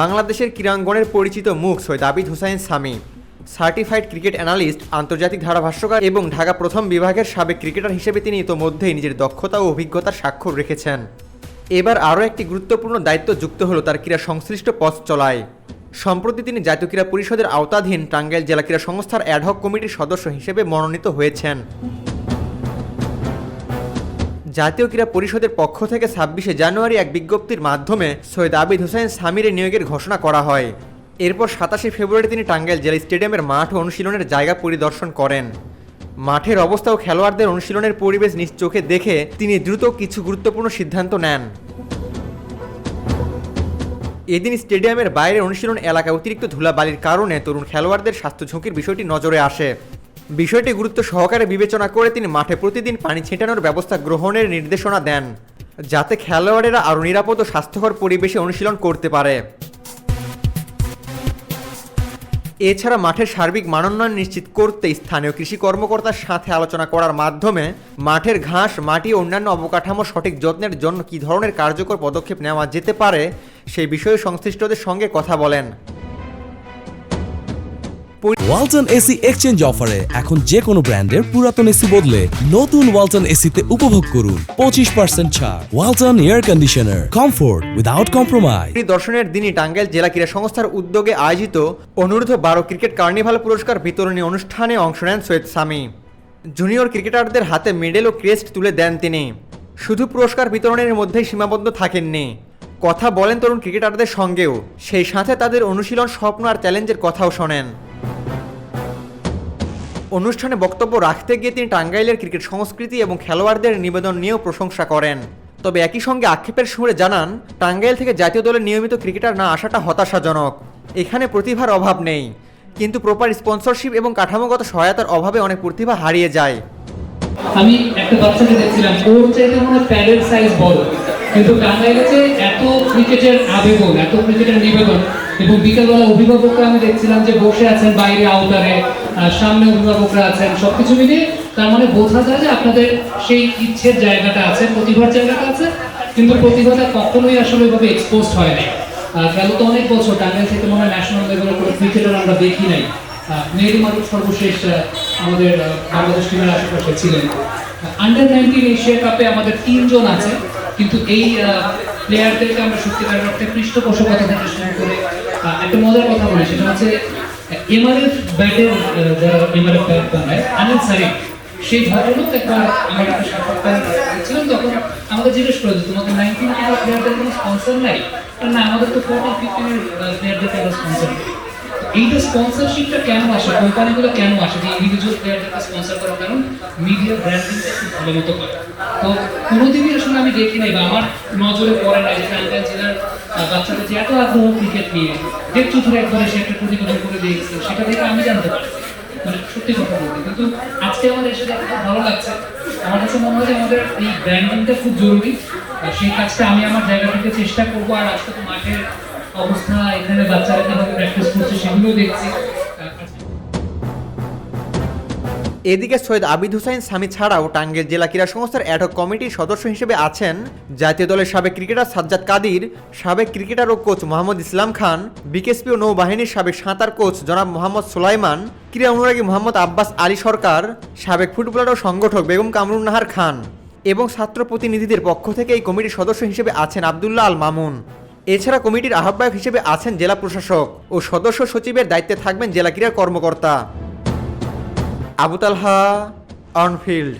বাংলাদেশের ক্রীড়াঙ্গনের পরিচিত মুখ Syed Abid Hussain Sami certified cricket analyst, আন্তর্জাতিক ধারাভাষ্যকার এবং ঢাকা প্রথম বিভাগের সাবেক ক্রিকেটার হিসেবে তিনি ইতোমধ্যেই নিজের দক্ষতা ও অভিজ্ঞতার স্বাক্ষর রেখেছেন। এবার আরও একটি গুরুত্বপূর্ণ দায়িত্ব যুক্ত হলো তার ক্রীড়া সংশ্লিষ্ট পথ চলায়। সম্প্রতি তিনি জাতীয় ক্রীড়া পরিষদের আওতাধীন টাঙ্গাইল জেলা ক্রীড়া সংস্থার অ্যাডহক কমিটির সদস্য হিসেবে মনোনীত হয়েছেন। জাতীয় ক্রীড়া পরিষদের পক্ষ থেকে ছাব্বিশে জানুয়ারি এক বিজ্ঞপ্তির মাধ্যমে সৈয়দ আবিদ হোসেন সামিরের নিয়োগের ঘোষণা করা হয়। এরপর সাতাশে ফেব্রুয়ারি তিনি টাঙ্গাইল জেলা স্টেডিয়ামের মাঠ অনুশীলনের জায়গা পরিদর্শন করেন। মাঠের অবস্থা ও খেলোয়াড়দের অনুশীলনের পরিবেশ নিজ চোখে দেখে তিনি দ্রুত কিছু গুরুত্বপূর্ণ সিদ্ধান্ত নেন। এদিন স্টেডিয়ামের বাইরে অনুশীলন এলাকায় অতিরিক্ত ধুলাবালির কারণে তরুণ খেলোয়াড়দের স্বাস্থ্য ঝুঁকির বিষয়টি নজরে আসে। বিষয়টি গুরুত্ব সহকারে বিবেচনা করে তিনি মাঠে প্রতিদিন পানি ছিটানোর ব্যবস্থা গ্রহণের নির্দেশনা দেন, যাতে খেলোয়াড়েরা আরও নিরাপদ ও স্বাস্থ্যকর পরিবেশে অনুশীলন করতে পারে। এছাড়া মাঠের সার্বিক মানোন্নয়ন নিশ্চিত করতে স্থানীয় কৃষি কর্মকর্তার সাথে আলোচনা করার মাধ্যমে মাঠের ঘাস, মাটি ও অন্যান্য অবকাঠামো সঠিক যত্নের জন্য কী ধরনের কার্যকর পদক্ষেপ নেওয়া যেতে পারে, সেই বিষয়ে সংশ্লিষ্টদের সঙ্গে কথা বলেন। ওয়ালটন এসি এক্সচেঞ্জ অফারে এখন যে কোনো ব্র্যান্ডের পুরাতন এসি বদলে নতুন ওয়ালটন এসিতে উপভোগ করুন পঁচিশ পার্সেন্ট ছাড়। Walton air conditioner comfort without compromise দর্শনের দিনই টাঙ্গাইল জেলা ক্রীড়া সংস্থার উদ্যোগে আয়োজিত অনুরোধ বারো ক্রিকেট কার্নিভাল পুরস্কার বিতরণী অনুষ্ঠানে অংশ নেন সৈয়দ সামি। জুনিয়র ক্রিকেটারদের হাতে মেডেল ও ক্রেস্ট তুলে দেন তিনি। শুধু পুরস্কার বিতরণের মধ্যেই সীমাবদ্ধ থাকেননি। কথা বলেন তরুণ ক্রিকেটারদের সঙ্গেও। সেই সাথে তাদের অনুশীলন, স্বপ্ন আর চ্যালেঞ্জের কথাও শোনেন। অনুষ্ঠানে বক্তব্য রাখতে গিয়ে তিনি টাঙ্গাইলের ক্রিকেট সংস্কৃতি এবং খেলোয়াড়দের নিবেদন নিয়েও প্রশংসা করেন। তবে একই সঙ্গে আক্ষেপের সুরে জানান, টাঙ্গাইল থেকে জাতীয় দলের নিয়মিত ক্রিকেটার না আসাটা হতাশাজনক। এখানে প্রতিভার অভাব নেই। কিন্তু প্রপার স্পন্সরশিপ এবং কাঠামোগত সহায়তার অভাবে অনেক প্রতিভা হারিয়ে যায়। আমি একটা বাচ্চাকে দেখছিলাম, ওর চাইতে মনে প্যাডের সাইজ বড়। কিন্তু টাঙ্গাইলে যে এত ক্রিকেটের আবেদন এত ক্রিকেটের নিবেদন। এবং বিকেলবেলা অভিভাবকরা, আমি দেখছিলাম যে বসে আছেন বাইরে আউটারে সামনে অভিভাবকরা আছেন, সবকিছু মিলিয়ে তার মানে বোঝা যায় যে আপনাদের সেই ইচ্ছের জায়গাটা আছে, প্রতিভার জায়গাটা আছে, কিন্তু প্রতিভাটা কখনোই আসলে ওইভাবে এক্সপোজ হয় নাই। গেল তো অনেক বছর, টাঙ্গাইল থেকে মনে হয় ন্যাশনাল লেভেলের কোনো ক্রিকেটার আমরা দেখি নাই। মেহেদি মারুফ সর্বশেষ আমাদের বাংলাদেশ টিমের আশেপাশে ছিলেন। আন্ডার নাইনটিন এশিয়া কাপে আমাদের তিনজন আছে। কিন্তু এই প্লেয়ারদেরকে আমরা সত্যিকার অর্থে পৃষ্ঠপোষকতা থেকে শুরু করে একটা মজার কথা বলি, সেটা হচ্ছে এমআরএফ ব্যাটের যারা এমআরএফ ব্যাট বানায় আনিল সারিফ সেই ভদ্রলোক একবার আমার একটা সাক্ষাৎকার ছিলেন তখন আমাকে জিজ্ঞেস করে যে তোমাদের নাইনটিন প্লেয়ারদের কোনো স্পন্সর নাই? না, আমাদের তো ফোরটিন ফিফটিনের প্লেয়ারদের কোনো স্পন্সর নেই। এইটা স্পন্সরশিপটা কেন আসে? কোম্পানিগুলো কেন আসে? যে ইন্ডিভিজুয়াল প্লেয়ারদেরকে স্পন্সর করার কারণ মিডিয়া ভালো মতো করে। তো কোনোদিনই আসলে আমি দেখি নাই বা আমার নজরে পড়ে নাই যে জেলার এত আগ্রহ ক্রিকেট নিয়ে। একটা প্রতিবেদন করে সেটা দেখে আমি জানতে পারি। মানে সত্যি কথা বলতে, কিন্তু আজকে আমাদের এসে দেখে খুব ভালো লাগছে। আমার কাছে মনে হয় যে আমাদের এই ব্র্যান্ডিংটা খুব জরুরি। সেই কাজটা আমি আমার জায়গা থেকে চেষ্টা করব, আর আজকে তো মাঠের অবস্থা এখানে বাচ্চারা কীভাবে প্র্যাকটিস করছে সেগুলো দেখছি। এদিকে সৈয়দ আবিদ হুসাইন স্বামী ছাড়াও টাঙ্গের জেলা ক্রীড়া সংস্থার অ্যাডহক কমিটির সদস্য হিসেবে আছেন জাতীয় দলের সাবেক ক্রিকেটার সাজ্জাদ কাদির, সাবেক ক্রিকেটার ও কোচ মোহাম্মদ ইসলাম খান, বিকেএসপি ও নৌবাহিনীর সাবেক সাঁতার কোচ জনাব মোহাম্মদ সোলাইমান, ক্রীড়া অনুরাগী মোহাম্মদ আব্বাস আলী সরকার, সাবেক ফুটবলার ও সংগঠক বেগম কামরুন নাহার খান এবং ছাত্র প্রতিনিধিদের পক্ষ থেকে এই কমিটির সদস্য হিসেবে আছেন আবদুল্লাহ আল মামুন। এছাড়া কমিটির আহ্বায়ক হিসেবে আছেন জেলা প্রশাসক ও সদস্য সচিবের দায়িত্বে থাকবেন জেলা ক্রীড়া কর্মকর্তা। আবুতালহা অনফিল্ড